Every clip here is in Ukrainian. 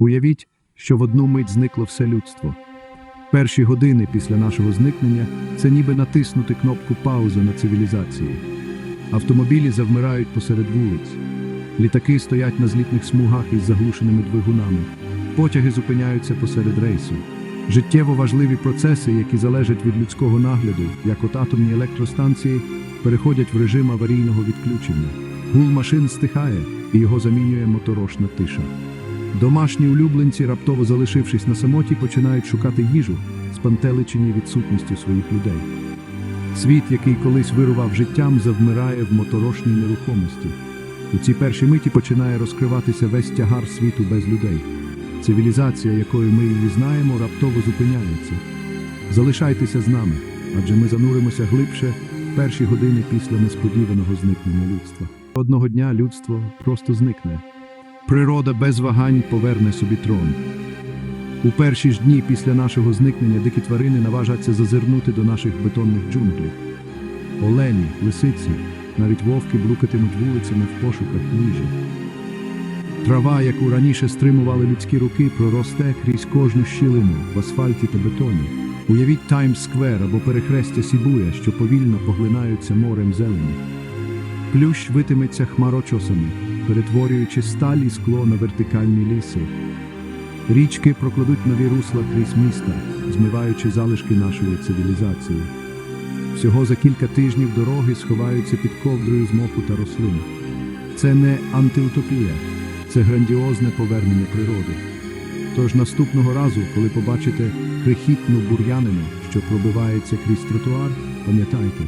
Уявіть, що в одну мить зникло все людство. Перші години після нашого зникнення це ніби натиснути кнопку пауза на цивілізації. Автомобілі завмирають посеред вулиць. Літаки стоять на злітних смугах із заглушеними двигунами. Потяги зупиняються посеред рейсу. Життєво важливі процеси, які залежать від людського нагляду, як от атомні електростанції, переходять в режим аварійного відключення. Гул машин стихає, і його замінює моторошна тиша. Домашні улюбленці, раптово залишившись на самоті, починають шукати їжу, спантеличені відсутністю своїх людей. Світ, який колись вирував життям, завмирає в моторошній нерухомості. У цій першій миті починає розкриватися весь тягар світу без людей. Цивілізація, якою ми її знаємо, раптово зупиняється. Залишайтеся з нами, адже ми зануримося глибше в перші години після несподіваного зникнення людства. Одного дня людство просто зникне. Природа без вагань поверне собі трон. У перші ж дні після нашого зникнення дикі тварини наважаться зазирнути до наших бетонних джунглів. Олені, лисиці, навіть вовки блукатимуть вулицями в пошуках їжі. Трава, яку раніше стримували людські руки, проросте крізь кожну щілину в асфальті та бетоні. Уявіть Таймс-сквер або перехрестя Сібуя, що повільно поглинаються морем зелені. Плющ витиметься хмарочосами, перетворюючи сталь і скло на вертикальні ліси. Річки прокладуть нові русла крізь міста, змиваючи залишки нашої цивілізації. Всього за кілька тижнів дороги сховаються під ковдрою з моху та рослин. Це не антиутопія, це грандіозне повернення природи. Тож наступного разу, коли побачите крихітну бур'янину, що пробивається крізь тротуар, пам'ятайте,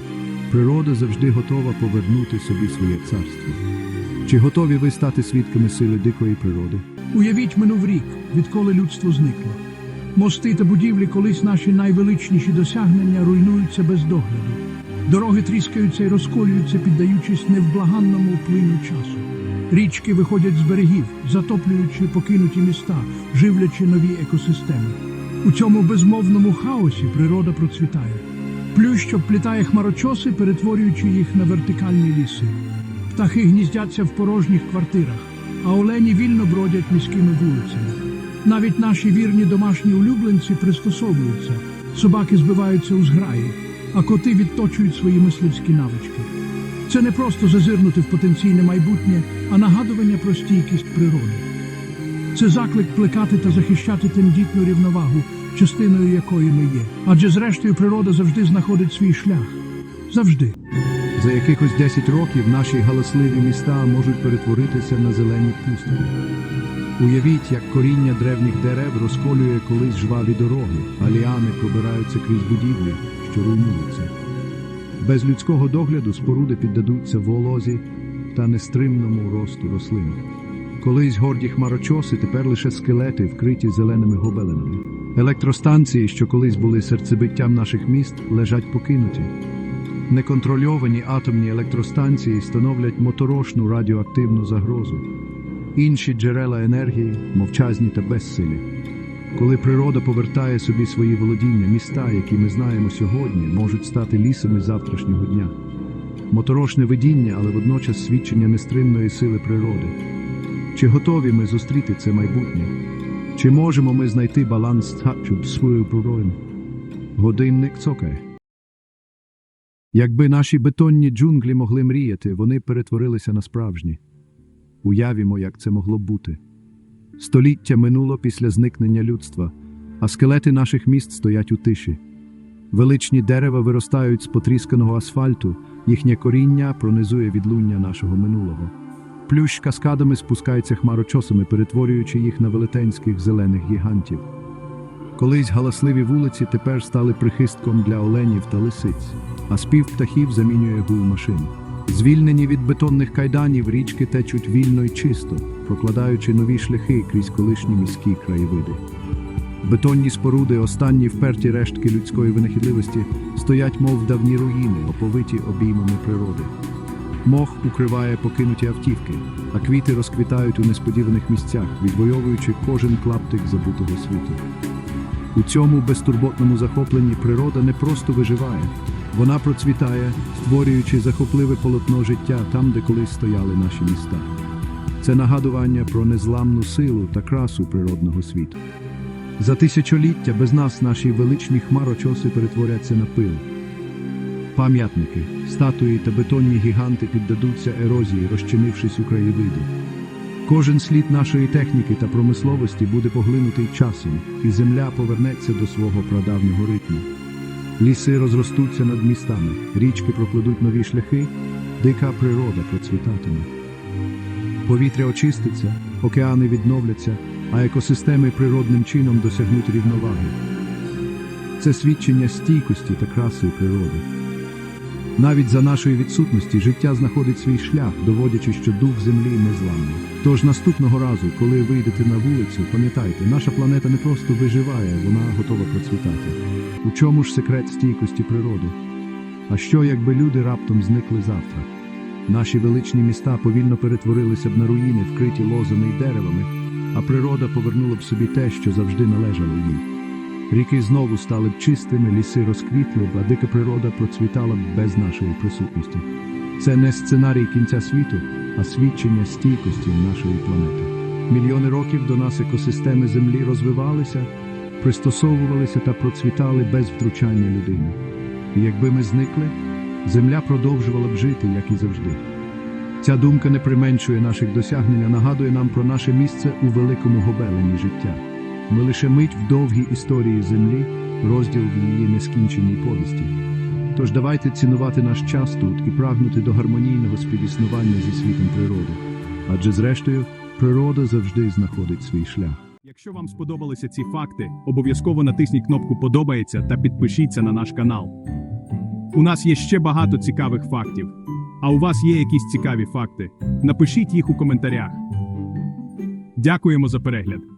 природа завжди готова повернути собі своє царство. Чи готові ви стати свідками сили дикої природи? Уявіть минув рік, відколи людство зникло. Мости та будівлі, колись наші найвеличніші досягнення, руйнуються без догляду. Дороги тріскаються і розколюються, піддаючись невблаганному вплиню часу. Річки виходять з берегів, затоплюючи покинуті міста, живлячи нові екосистеми. У цьому безмовному хаосі природа процвітає. Плющ обплітає хмарочоси, перетворюючи їх на вертикальні ліси. Птахи гніздяться в порожніх квартирах, а олені вільно бродять міськими вулицями. Навіть наші вірні домашні улюбленці пристосовуються, собаки збиваються у зграї, а коти відточують свої мисливські навички. Це не просто зазирнути в потенційне майбутнє, а нагадування про стійкість природи. Це заклик плекати та захищати тендітну рівновагу, частиною якої ми є. Адже зрештою природа завжди знаходить свій шлях. Завжди. За якихось 10 років наші галасливі міста можуть перетворитися на зелені пустки. Уявіть, як коріння древніх дерев розколює колись жваві дороги, а ліани пробираються крізь будівлі, що руйнуються. Без людського догляду споруди піддадуться волозі та нестримному росту рослин. Колись горді хмарочоси, тепер лише скелети, вкриті зеленими гобеленами. Електростанції, що колись були серцебиттям наших міст, лежать покинуті. Неконтрольовані атомні електростанції становлять моторошну радіоактивну загрозу. Інші джерела енергії мовчазні та безсилі. Коли природа повертає собі свої володіння, міста, які ми знаємо сьогодні, можуть стати лісами завтрашнього дня. Моторошне видіння, але водночас свідчення нестримної сили природи. Чи готові ми зустріти це майбутнє? Чи можемо ми знайти баланс щоб свою природою? Годинник цокає. Якби наші бетонні джунглі могли мріяти, вони перетворилися на справжні. Уявімо, як це могло бути. Століття минуло після зникнення людства, а скелети наших міст стоять у тиші. Величні дерева виростають з потрісканого асфальту, їхнє коріння пронизує відлуння нашого минулого. Плющ каскадами спускається хмарочосами, перетворюючи їх на велетенських зелених гігантів. Колись галасливі вулиці тепер стали прихистком для оленів та лисиць, а спів птахів замінює гул машин. Звільнені від бетонних кайданів, річки течуть вільно й чисто, прокладаючи нові шляхи крізь колишні міські краєвиди. Бетонні споруди, останні вперті рештки людської винахідливості, стоять, мов давні руїни, оповиті обіймами природи. Мох укриває покинуті автівки, а квіти розквітають у несподіваних місцях, відвоюючи кожен клаптик забутого світу. У цьому безтурботному захопленні природа не просто виживає, вона процвітає, створюючи захопливе полотно життя там, де колись стояли наші міста. Це нагадування про незламну силу та красу природного світу. За тисячоліття без нас наші величні хмарочоси перетворяться на пил. Пам'ятники, статуї та бетонні гіганти піддадуться ерозії, розчинившись у краєвиду. Кожен слід нашої техніки та промисловості буде поглинутий часом, і земля повернеться до свого прадавнього ритму. Ліси розростуться над містами, річки прокладуть нові шляхи, дика природа процвітатиме. Повітря очиститься, океани відновляться, а екосистеми природним чином досягнуть рівноваги. Це свідчення стійкості та краси природи. Навіть за нашої відсутності життя знаходить свій шлях, доводячи, що дух землі незламний. Тож наступного разу, коли вийдете на вулицю, пам'ятайте, наша планета не просто виживає, вона готова процвітати. У чому ж секрет стійкості природи? А що, якби люди раптом зникли завтра? Наші величні міста повільно перетворилися б на руїни, вкриті лозами й деревами, а природа повернула б собі те, що завжди належало їм. Ріки знову стали б чистими, ліси розквітли б, а дика природа процвітала б без нашої присутності. Це не сценарій кінця світу, а свідчення стійкості нашої планети. Мільйони років до нас екосистеми Землі розвивалися, пристосовувалися та процвітали без втручання людини. І якби ми зникли, Земля продовжувала б жити, як і завжди. Ця думка не применшує наших досягнень, а нагадує нам про наше місце у великому гобелені життя. Ми лише мить в довгій історії землі, розділ в її нескінченій повісті. Тож давайте цінувати наш час тут і прагнути до гармонійного співіснування зі світом природи. Адже, зрештою, природа завжди знаходить свій шлях. Якщо вам сподобалися ці факти, обов'язково натисніть кнопку Подобається та підпишіться на наш канал. У нас є ще багато цікавих фактів. А у вас є якісь цікаві факти? Напишіть їх у коментарях. Дякуємо за перегляд.